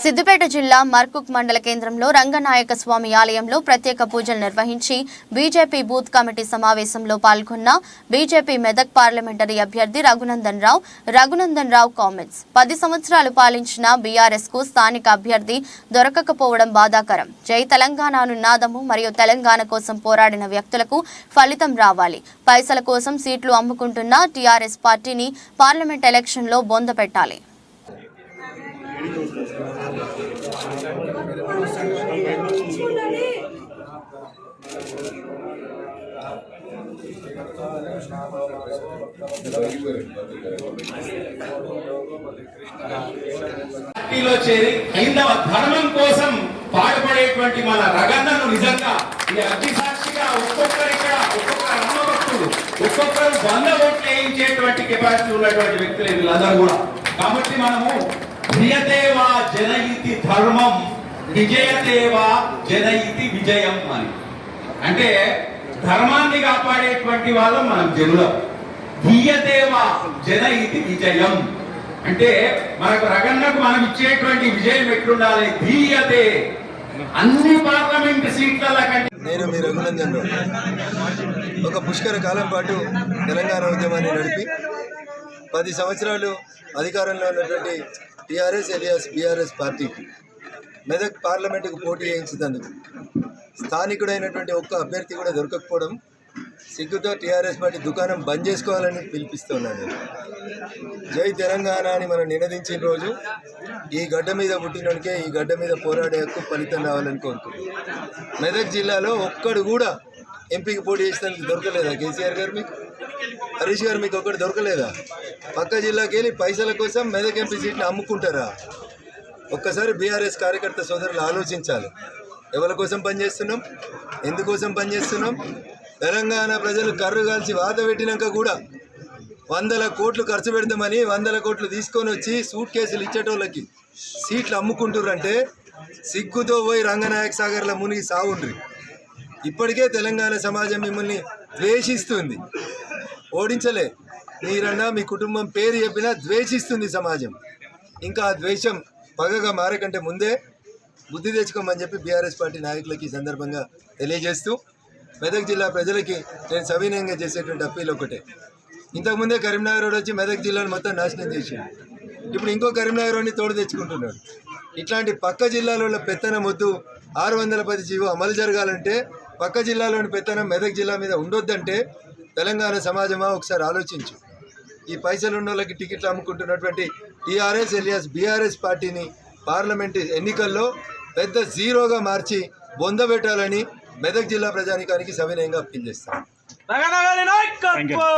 సిద్దిపేట జిల్లా మర్కుక్ మండల కేంద్రంలో రంగనాయక స్వామి ఆలయంలో ప్రత్యేక పూజలు నిర్వహించి బీజేపీ బూత్ కమిటీ సమావేశంలో పాల్గొన్న బీజేపీ మెదక్ పార్లమెంటరీ అభ్యర్థి రఘునందన్ రావు రఘునందన్ రావు కామెంట్స్. పది సంవత్సరాలు పాలించిన బీఆర్ఎస్కు స్థానిక అభ్యర్థి దొరకకపోవడం బాధాకరం. జై తెలంగాణను నాదము మరియు తెలంగాణ కోసం పోరాడిన వ్యక్తులకు ఫలితం రావాలి. పైసల కోసం సీట్లు అమ్ముకుంటున్న టీఆర్ఎస్ పార్టీని పార్లమెంట్ ఎలక్షన్లో బొంద పెట్టాలి. పార్టీలో చేరి హైందవ ధర్మం కోసం పాటుపడేటువంటి మన రగన్నను నిజంగా ఈ అగ్ని సాక్షిగా ఒక్కొక్కరు ఇక్కడ ఒక్కొక్క రామభక్తుడు ఒక్కొక్కరు వంద ఓట్లు వేయించేటువంటి కెపాసిటీ ఉన్నటువంటి వ్యక్తులు వీళ్ళందరూ కూడా. కాబట్టి మనము ధర్మం జన జనయితి విజయం అని. అంటే ధర్మాన్ని కాపాడేటువంటి వాళ్ళం మనం జనులం. ధీయదేవ ఇది విజయం. అంటే మనకు రగన్నకు మనం ఇచ్చేటువంటి విజయం ఎట్లుండాలి? ధీయతే. అన్ని పార్లమెంట్ సీట్ల కంటే నేను మీ రఘునందన్ ఒక పుష్కర కాలం పాటు తెలంగాణ ఉద్యమాన్ని నడిపి పది సంవత్సరాలు అధికారంలో ఉన్నటువంటి టీఆర్ఎస్ ఎలియాస్ బీఆర్ఎస్ పార్టీకి మెదక్ పార్లమెంటుకు పోటీ చేయించినందుకు స్థానికుడైనటువంటి ఒక్క అభ్యర్థి కూడా దొరకకపోవడం సిగ్గుతో టీఆర్ఎస్ పార్టీ దుకాణం బంద్ చేసుకోవాలని పిలిపిస్తున్నాను. జై తెలంగాణ అని మనం నినదించిన రోజు ఈ గడ్డ మీద పుట్టినోడికే ఈ గడ్డ మీద పోరాడే హక్కు ఫలితం రావాలని కోరుకుంటున్నాను. మెదక్ జిల్లాలో ఒక్కడు కూడా ఎంపీకి పోటీ చేసినందుకు దొరకలేదా? కేసీఆర్ గారు మీకు? హరీష్ గారు మీకు ఒక్కటి దొరకలేదా? పక్క జిల్లాకి వెళ్ళి పైసల కోసం మెదక్ ఎంపీ సీట్ని అమ్ముకుంటారా? ఒక్కసారి బీఆర్ఎస్ కార్యకర్త సోదరులు ఆలోచించాలి. ఎవరి కోసం పనిచేస్తున్నాం? ఎందుకోసం పనిచేస్తున్నాం? తెలంగాణ ప్రజలు కర్రు కాల్చి వాత పెట్టినాక కూడా వందల కోట్లు ఖర్చు పెడదామని వందల కోట్లు తీసుకొని వచ్చి సూట్ కేసులు ఇచ్చేటోళ్ళకి సీట్లు అమ్ముకుంటుర్రంటే సిగ్గుతో పోయి రంగనాయక సాగర్లో మునిగి సాగుండ్రి ఇప్పటికే తెలంగాణ సమాజం మిమ్మల్ని ద్వేషిస్తుంది. ఓడించలే. మీరన్నా మీ కుటుంబం పేరు చెప్పినా ద్వేషిస్తుంది సమాజం. ఇంకా ఆ ద్వేషం పగగా మారకంటే ముందే బుద్ధి తెచ్చుకోమని చెప్పి బీఆర్ఎస్ పార్టీ నాయకులకి ఈ సందర్భంగా తెలియజేస్తూ మెదక్ జిల్లా ప్రజలకి నేను సవినయంగా చేసేటువంటి అప్పీల్ ఒకటే ఇంతకుముందే కరీంనగర్ రోడ్ వచ్చి మెదక్ జిల్లాను మొత్తం నాశనం చేసింది ఇప్పుడు ఇంకో కరీంనగర్ రోడ్ని తోడు తెచ్చుకుంటున్నాడు. ఇట్లాంటి పక్క జిల్లాలో పెత్తనం వద్దు. ఆరు వందల పది జీవో అమలు జరగాలంటే పక్క జిల్లాలోని పెత్తనం మెదక్ జిల్లా మీద ఉండొద్దంటే తెలంగాణ సమాజమా? ఒకసారి ఆలోచించు. ఈ పైసలు ఉన్న వాళ్ళకి టికెట్లు అమ్ముకుంటున్నటువంటి టీఆర్ఎస్ ఎలియాస్ బీఆర్ఎస్ పార్టీని పార్లమెంట్ ఎన్నికల్లో పెద్ద జీరోగా మార్చి బొందబెట్టాలని మెదక్ జిల్లా ప్రజానికానికి సవినయంగా అప్పీల్